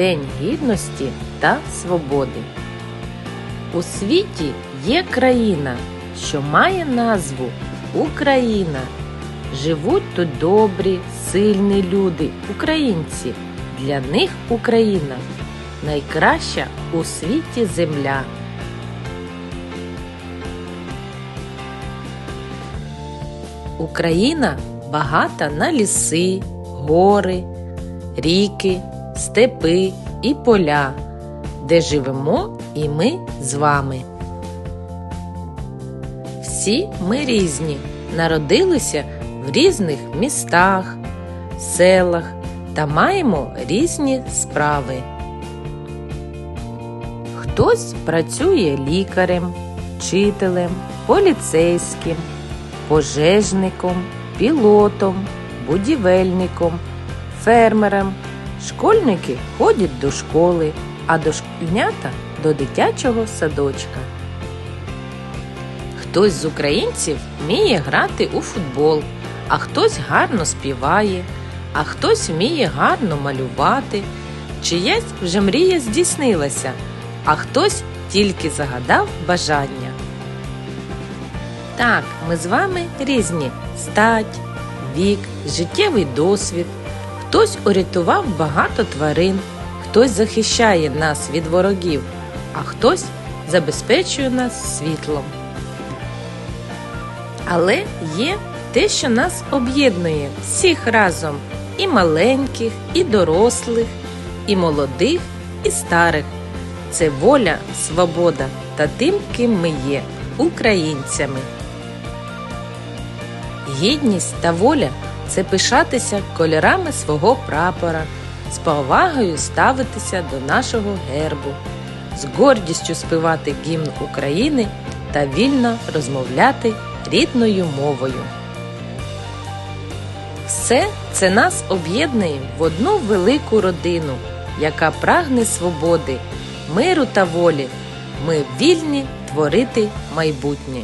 День Гідності та Свободи. У світі є країна, що має назву Україна. Живуть тут добрі, сильні люди, українці. Для них Україна найкраща у світі земля. Україна багата на ліси, гори, ріки, степи і поля, де живемо і ми з вами. Всі ми різні, народилися в різних містах, селах та маємо різні справи. Хтось працює лікарем, вчителем, поліцейським, пожежником, пілотом, будівельником, фермером. Школьники ходять до школи, а дошкільнята до дитячого садочка. Хтось з українців вміє грати у футбол, а хтось гарно співає, а хтось вміє гарно малювати. Чиясь вже мрія здійснилася, а хтось тільки загадав бажання. Так, ми з вами різні стать, вік, життєвий досвід. Хтось урятував багато тварин, хтось захищає нас від ворогів, а хтось забезпечує нас світлом. Але є те, що нас об'єднує всіх разом і маленьких, і дорослих, і молодих, і старих. Це воля, свобода та тим, ким ми є українцями. Гідність та воля це пишатися кольорами свого прапора, з повагою ставитися до нашого гербу, з гордістю співати гімн України та вільно розмовляти рідною мовою. Все це нас об'єднує в одну велику родину, яка прагне свободи, миру та волі. Ми вільні творити майбутнє.